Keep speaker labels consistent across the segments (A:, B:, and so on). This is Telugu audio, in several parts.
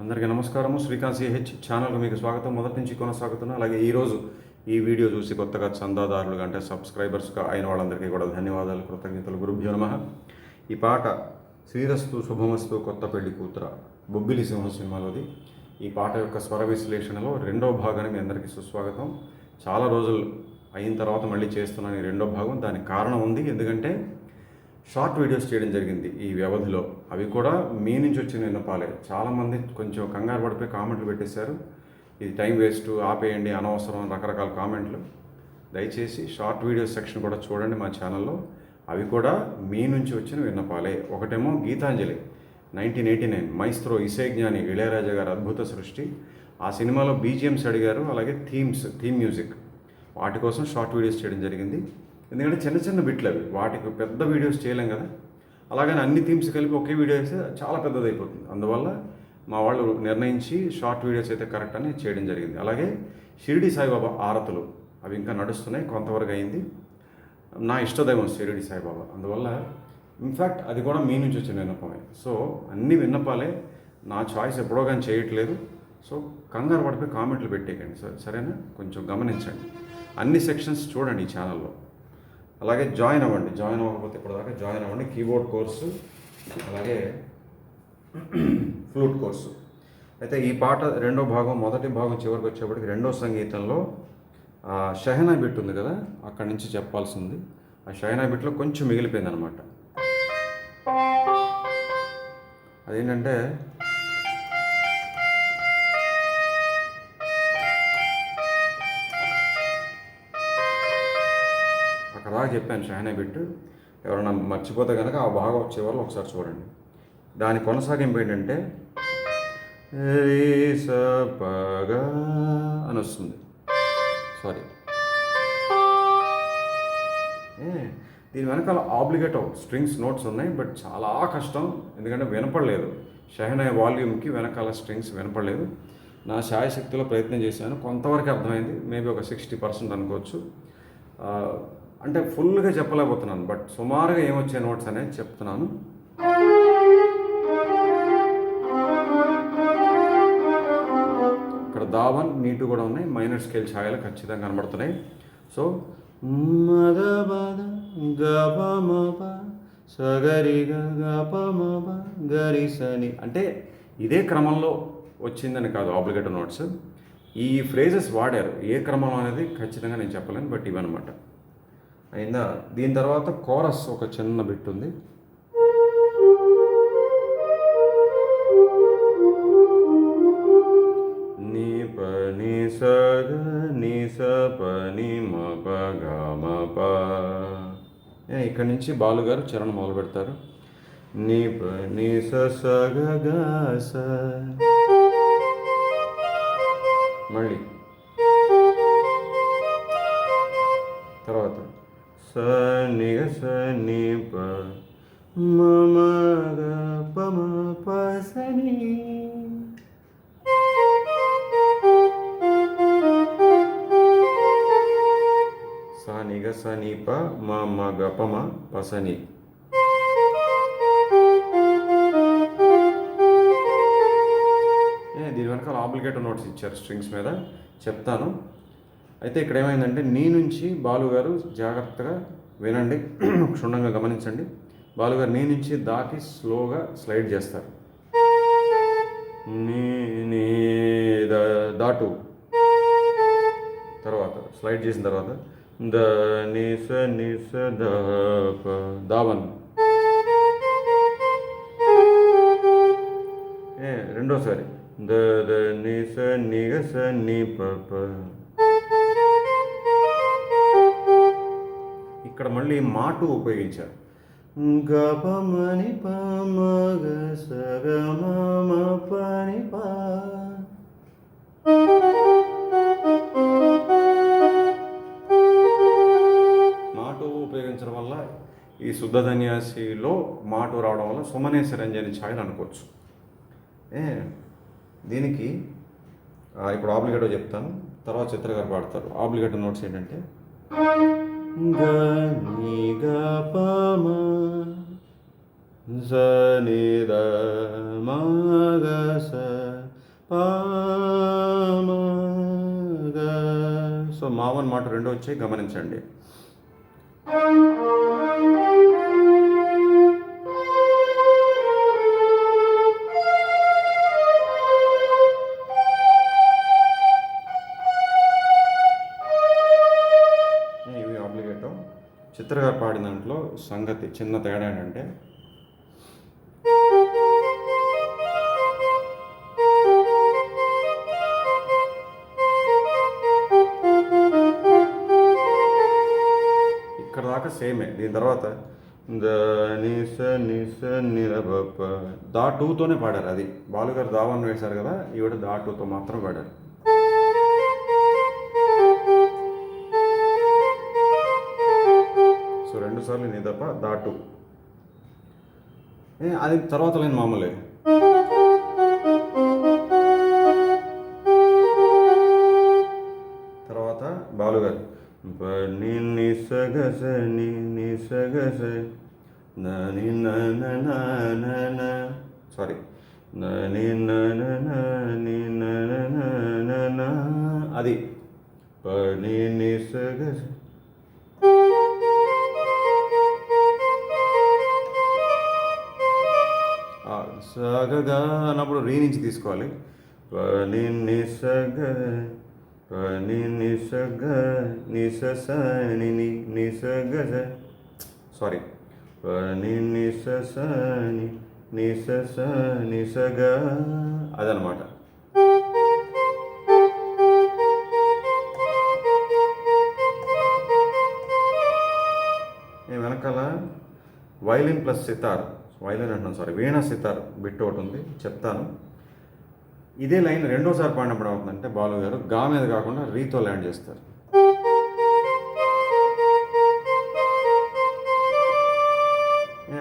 A: అందరికీ నమస్కారము. శ్రీకాంత్ సిహెచ్ ఛానల్కి మీకు స్వాగతం. మొదటి నుంచి కొనసాగుతున్నా అలాగే ఈరోజు ఈ వీడియో చూసి కొత్తగా చందాదారులుగా అంటే సబ్స్క్రైబర్స్గా అయిన వాళ్ళందరికీ కూడా ధన్యవాదాలు కృతజ్ఞతలు. గురుభ్యో నమ. ఈ పాట శ్రీరస్తు శుభమస్తు కొత్త పెళ్ళి కూతుర బొబ్బిలి సింహ సినిమాలోది. ఈ పాట యొక్క స్వర విశ్లేషణలో రెండో భాగాన్ని మీ అందరికీ సుస్వాగతం. చాలా రోజులు అయిన తర్వాత మళ్ళీ చేస్తున్నాను ఈ రెండో భాగం. దానికి కారణం ఉంది. ఎందుకంటే షార్ట్ వీడియోస్ చేయడం జరిగింది ఈ వ్యవధిలో. అవి కూడా మీ నుంచి వచ్చిన విన్నపాలే చాలామంది కొంచెం కంగారు పడిపోయి కామెంట్లు పెట్టేశారు. ఇది టైం వేస్ట్ ఆపేయండి అనవసరం రకరకాల కామెంట్లు. దయచేసి షార్ట్ వీడియోస్ సెక్షన్ కూడా చూడండి మా ఛానల్లో. అవి కూడా మీ నుంచి వచ్చిన విన్నపాలే ఒకటేమో Gitanjali nineteen eighty nine maestro Isai Gnani Ilaiyaraaja గారి అద్భుత సృష్టి. ఆ సినిమాలో బీజిఎమ్స్ అడిగారు అలాగే థీమ్స్ థీమ్ మ్యూజిక్. వాటి కోసం షార్ట్ వీడియోస్ చేయడం జరిగింది. ఎందుకంటే చిన్న చిన్న బిట్లు అవి. వాటికి పెద్ద వీడియోస్ చేయలేం కదా. అలాగని అన్ని థీమ్స్ కలిపి ఒకే వీడియో వేస్తే చాలా పెద్దది అయిపోతుంది అందువల్ల మా వాళ్ళు నిర్ణయించి షార్ట్ వీడియోస్ అయితే కరెక్ట్ అని చేయడం జరిగింది. అలాగే షిరిడి సాయిబాబా ఆరతులు అవి ఇంకా నడుస్తున్నాయి. కొంతవరకు అయింది. నా ఇష్టదైవం షిరిడి సాయిబాబా. అందువల్ల ఇన్ఫ్యాక్ట్ అది కూడా మీ నుంచి వచ్చిన విన్నపమే. సో అన్ని విన్నపాలే నా చాయిస్ ఎప్పుడో కానీ చేయట్లేదు. సో కంగారు పడిపోయి కామెంట్లు పెట్టేయకండి. సరే సరేనా? కొంచెం గమనించండి. అన్ని సెక్షన్స్ చూడండి ఈ ఛానల్లో. అలాగే జాయిన్ అవ్వండి జాయిన్ అవ్వకపోతే ఇప్పటిదాకా జాయిన్ అవ్వండి. కీబోర్డ్ కోర్సు అలాగే ఫ్లూట్ కోర్సు. అయితే ఈ పాట రెండో భాగం మొదటి భాగం చివరికి వచ్చేప్పటికి రెండో సంగీతంలో ఆ షహనా బిట్ ఉంది కదా అక్కడి నుంచి చెప్పాల్సింది. ఆ షహనా బిట్లో కొంచెం మిగిలిపోయింది అనమాట అదేంటంటే అక్కడ చెప్పాను షహనా బిట్ ఎవరైనా మర్చిపోతే కనుక ఆ బాగా వచ్చే వాళ్ళు ఒకసారి చూడండి. దాని కొనసాగింపు ఏంటంటే రీ అని వస్తుంది. సారీ ఏ దీని వెనకాల ఆబ్లిగేటో స్ట్రింగ్స్ నోట్స్ ఉన్నాయి బట్ చాలా కష్టం. ఎందుకంటే వినపడలేదు. షహనాయ్ వాల్యూమ్కి వెనకాల స్ట్రింగ్స్ వినపడలేదు. నా శాయశక్తిలో ప్రయత్నం చేశాను. కొంతవరకు అర్థమైంది. మేబీ ఒక సిక్స్టీ పర్సెంట్ అనుకోవచ్చు. అంటే ఫుల్గా చెప్పలేకపోతున్నాను బట్ సుమారుగా ఏమొచ్చే నోట్స్ అనేది చెప్తున్నాను. ఇక్కడ దావన్ నీటు కూడా ఉన్నాయి మైనర్ స్కేల్ ఛాయలు ఖచ్చితంగా కనబడుతున్నాయి. సో మద బద సగరి గప మప గరి అంటే ఇదే క్రమంలో వచ్చిందని కాదు ఆబ్లిగేటర్ నోట్స్ ఈ ఫ్రేజెస్ వాడారు. ఏ క్రమంలో అనేది ఖచ్చితంగా నేను చెప్పలేను బట్ ఇవన్నమాట. అయిందా? దీని తర్వాత కోరస్ ఒక చిన్న బిట్ ఉంది. నీ పని సగ నీ స పని ఇక్కడి నుంచి బాలుగారు చరణం మొదలు పెడతారు. నీ పని సగ మళ్ళీ. స ని స ప మ గ ప స నిగ సనీప మా ప మ పసని గ ప దీని వెనకాల ఆబ్లిగేటర్ నోట్స్ ఇచ్చారు స్ట్రింగ్స్ మీద. చెప్తాను. అయితే ఇక్కడ ఏమైందంటే నీ నుంచి బాలుగారు జాగ్రత్తగా వినండి క్షుణ్ణంగా గమనించండి. బాలుగారు నీ నుంచి దాటి స్లోగా స్లైడ్ చేస్తారు. నీ నీ దాటు. తర్వాత స్లైడ్ చేసిన తర్వాత ద నిస నిస ద ప దావన్ రెండోసారి. ద ద నిస నిగ స నీ ప. ఇక్కడ మళ్ళీ మాటు ఉపయోగించారు. గపమని పమగ సగమ పని పా మాటు ఉపయోగించడం వల్ల ఈ శుద్ధ ధన్యాసిలో మాటు రావడం వల్ల సుమనేశ్వరంజని ఛాయలు అనుకోవచ్చు. ఏ దీనికి ఆ, ఇప్పుడు ఆబ్లిగేటో చెప్తాను తర్వాత చిత్రగారు పాడతారు. ఆబ్లిగేటో నోట్స్ ఏంటంటే గ ని గ ప మ స ని ద గ స పామగా సో మావన్ మాట రెండు వచ్చాయి గమనించండి. సంగతి చిన్న తేడా ఏంటంటే ఇక్కడ దాకా సేమే. దీని తర్వాత నిస నిస దా టూతోనే పాడారు అది. బాలుగారు దావన్ వేశారు కదా ఈవిడ దా టూతో మాత్రం పాడారు. సార్లు నిదప దా టూ ఏ, అది తర్వాత లేని మామూలే తర్వాత బాలుగారు ని నిసగస ని నిసగస నని నన సారీ నని నన ని నన అది పని నిసగస సగగా అన్నప్పుడు రీ నుంచి తీసుకోవాలి. పని నిసగ పని నిసగ నిసస ని నిసగ సారీ పని నిసస ని నిసస నిసగ అదనమాట నేను వెనకాల వైలిన్ ప్లస్ సితార్. వైలిన్ అంటున్నాను సారీ వీణ సితార్ బిట్ ఒకటి ఉంది చెప్తాను. ఇదే లైన్ రెండోసారి పాడినప్పుడు అవుతుందంటే బాలు గారు గా మీద కాకుండా రీతో ల్యాండ్ చేస్తారు.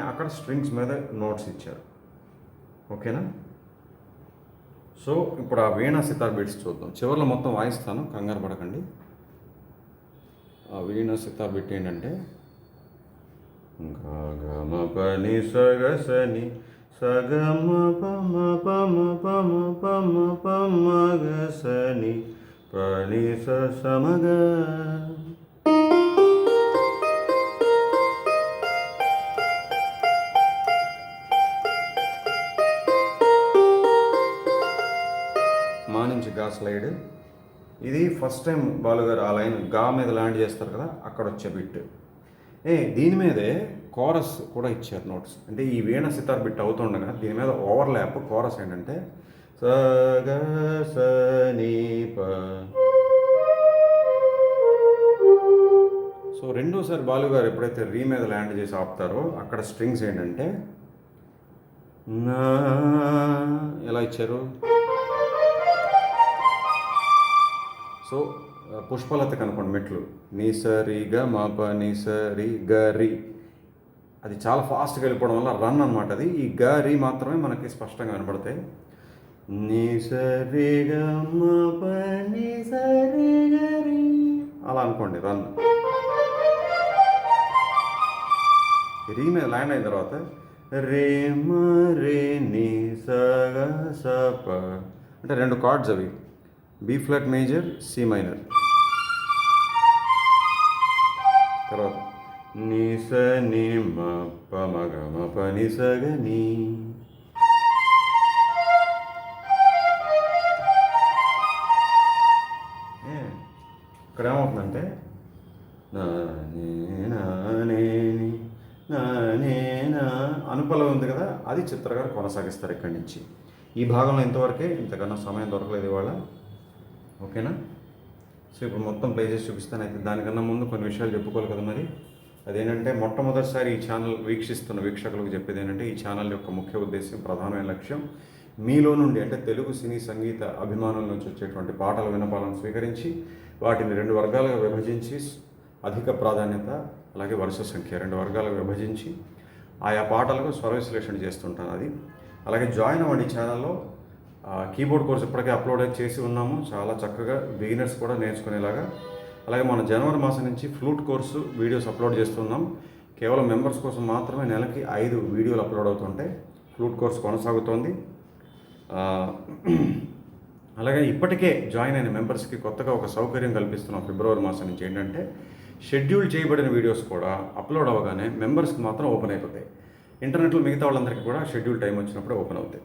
A: అక్కడ స్ట్రింగ్స్ మీద నోట్స్ ఇచ్చారు. ఓకేనా? సో ఇప్పుడు ఆ వీణ సితార్ బిట్స్ చూద్దాం. చివరిలో మొత్తం వాయిస్తాను కంగారు పడకండి. ఆ వీణ సితార్ బిట్ ఏంటంటే గమ పని సగసని సగమ పమ పమ పమ పమ పమ గసని పని స సమగ మా నుంచి గా స్లైడ్. ఇది ఫస్ట్ టైం బాలుగారు ఆ లైన్గా మీద ల్యాండ్ చేస్తారు కదా అక్కడ వచ్చే బిట్. ఏ దీని మీదే కోరస్ కూడా ఇచ్చారు నోట్స్ అంటే ఈ వీణ సితార్ బిట్ అవుతుండగా దీని మీద ఓవర్ ల్యాప్ కోరస్ ఏంటంటే సగ స ని ప సో రెండోసారి బాలుగారు ఎప్పుడైతే రీ మీద ల్యాండ్ చేసి ఆపుతారో అక్కడ స్ట్రింగ్స్ ఏంటంటే నా ఎలా ఇచ్చారు? సో పుష్పలత కనుకోండి మెట్లు. నీ సరి గ మా ప నీ సరి గ రి అది చాలా ఫాస్ట్గా వెళ్ళిపోవడం వల్ల రన్ అనమాట అది. ఈ గ రి మాత్రమే మనకి స్పష్టంగా కనబడతాయి. నీ సరి గ మా ప నీ సరి గ రి అలా అనుకోండి రన్ రీ మీద ల్యాండ్ అయిన తర్వాత రే రే నీ సగ సప అంటే రెండు కార్డ్స్ అవి. B flat major C minor తర్వాత ని స ని మ ప మ గ మ ప ని స గ ని ఏ, ఇక్కడ ఏమవుతుందంటే అనుపలం ఉంది కదా అది చిత్రగారు కొనసాగిస్తారు ఇక్కడి నుంచి. ఈ భాగంలో ఇంతవరకే ఇంతకన్నా సమయం దొరకలేదు ఇవాళ. ఓకేనా? సో ఇప్పుడు మొత్తం ప్లే చేసి చూపిస్తాను అయితే దానికన్నా ముందు కొన్ని విషయాలు చెప్పుకోవాలి కదా మరి. అదేంటంటే మొట్టమొదటిసారి ఈ ఛానల్ వీక్షిస్తున్న వీక్షకులకు చెప్పేది ఏంటంటే ఈ ఛానల్ యొక్క ముఖ్య ఉద్దేశం ప్రధానమైన లక్ష్యం మీలో నుండి అంటే తెలుగు సినీ సంగీత అభిమానుల నుంచి వచ్చేటువంటి పాటల వినపాలను స్వీకరించి వాటిని రెండు వర్గాలుగా విభజించి అధిక ప్రాధాన్యత అలాగే వరుస సంఖ్య రెండు వర్గాలుగా విభజించి ఆయా పాటలకు స్వర విశ్లేషణ చేస్తుంటాను అది. అలాగే జాయిన్ అవ్వండి ఛానల్లో కీబోర్డ్ కోర్స్ ఇప్పటికే అప్లోడ్ చేసి ఉన్నాము. చాలా చక్కగా బిగినర్స్ కూడా నేర్చుకునేలాగా. అలాగే మన జనవరి మాసం నుంచి ఫ్లూట్ కోర్సు వీడియోస్ అప్లోడ్ చేస్తున్నాం. కేవలం మెంబర్స్ కోసం మాత్రమే నెలకి ఐదు వీడియోలు అప్లోడ్ అవుతుంటాయి. ఫ్లూట్ కోర్స్ కొనసాగుతోంది. అలాగే ఇప్పటికే జాయిన్ అయిన మెంబర్స్కి కొత్తగా ఒక సౌకర్యం కల్పిస్తున్నాం ఫిబ్రవరి మాసం నుంచి. ఏంటంటే షెడ్యూల్ చేయబడిన వీడియోస్ కూడా అప్లోడ్ అవ్వగానే మెంబర్స్కి మాత్రం ఓపెన్ అయిపోతాయి. ఇంటర్నెట్లో మిగతా వాళ్ళందరికీ కూడా షెడ్యూల్ టైం వచ్చినప్పుడు ఓపెన్ అవుతాయి.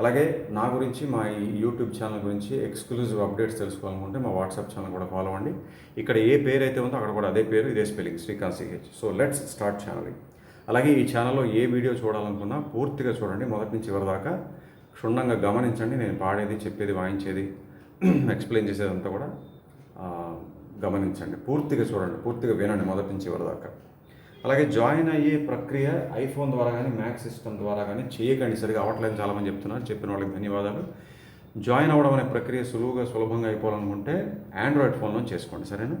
A: అలాగే నా గురించి మా ఈ యూట్యూబ్ ఛానల్ గురించి ఎక్స్క్లూజివ్ అప్డేట్స్ తెలుసుకోవాలనుకుంటే మా వాట్సాప్ ఛానల్ కూడా ఫాలో అవ్వండి. ఇక్కడ ఏ పేరు అయితే ఉందో అక్కడ కూడా అదే పేరు ఇదే spelling Srikanth CH so let's start channel అలాగే ఈ ఛానల్లో ఏ వీడియో చూడాలనుకున్నా పూర్తిగా చూడండి మొదటి నుంచి చివరి దాకా. క్షుణ్ణంగా గమనించండి నేను పాడేది చెప్పేది వాయించేది ఎక్స్ప్లెయిన్ చేసేదంతా కూడా గమనించండి. పూర్తిగా చూడండి పూర్తిగా వినండి మొదటి నుంచి చివరి దాకా. అలాగే జాయిన్ అయ్యే ప్రక్రియ ఐఫోన్ ద్వారా కానీ మ్యాక్ సిస్టమ్ ద్వారా కానీ చేయకండి. సరిగా అవ్వట్లేదు చాలామంది చెప్తున్నారు. చెప్పిన వాళ్ళకి ధన్యవాదాలు. జాయిన్ అవ్వడం అనే ప్రక్రియ సులువుగా సులభంగా అయిపోవాలనుకుంటే ఆండ్రాయిడ్ ఫోన్లో చేసుకోండి. సరేనా?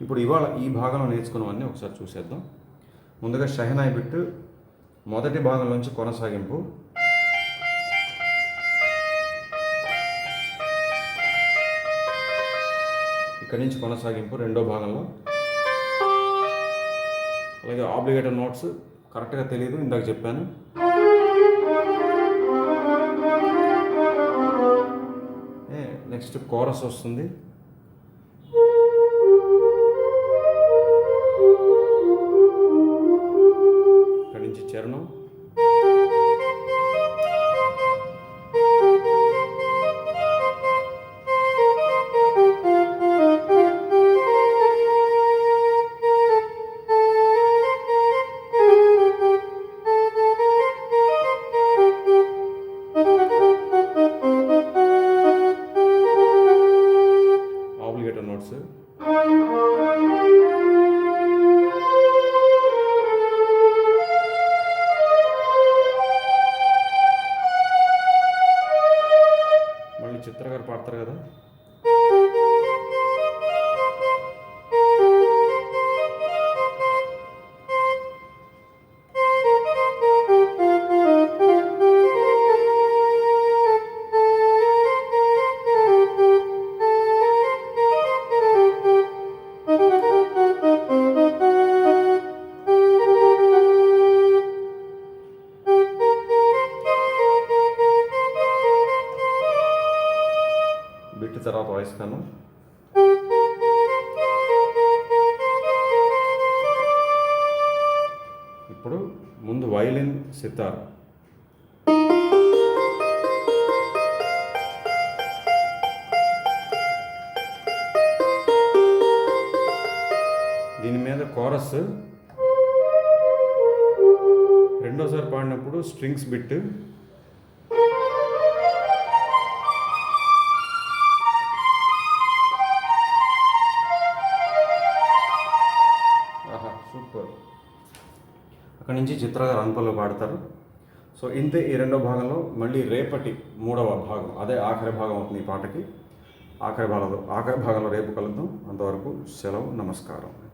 A: ఇప్పుడు ఇవాళ ఈ భాగంలో నేర్చుకున్నవన్నీ ఒకసారి చూసేద్దాం. ముందుగా షహనాయ్ బిట్ మొదటి భాగంలోంచి కొనసాగింపు. ఇక్కడి నుంచి కొనసాగింపు రెండో భాగంలో. అలాగే ఆబ్లిగేటర్ నోట్స్ కరెక్ట్గా తెలియదు ఇందాక చెప్పాను. నెక్స్ట్ కోరస్ వస్తుంది. ఇక్కడి నుంచి చరణం. వాయిస్తాను ఇప్పుడు ముందు వైలిన్ సితార్. దీని మీద కోరస్. రెండోసారి పాడినప్పుడు స్ట్రింగ్స్ బిట్ నుంచి చిత్ర గారు అనుపల్లో పాడతారు. సో ఇంతే ఈ రెండో భాగంలో మళ్ళీ రేపటి మూడవ భాగం అదే ఆఖరి భాగం అవుతుంది ఈ పాటకి. ఆఖరి భాగంలో ఆఖరి భాగంలో రేపు కలుద్దాం. అంతవరకు సెలవు నమస్కారం.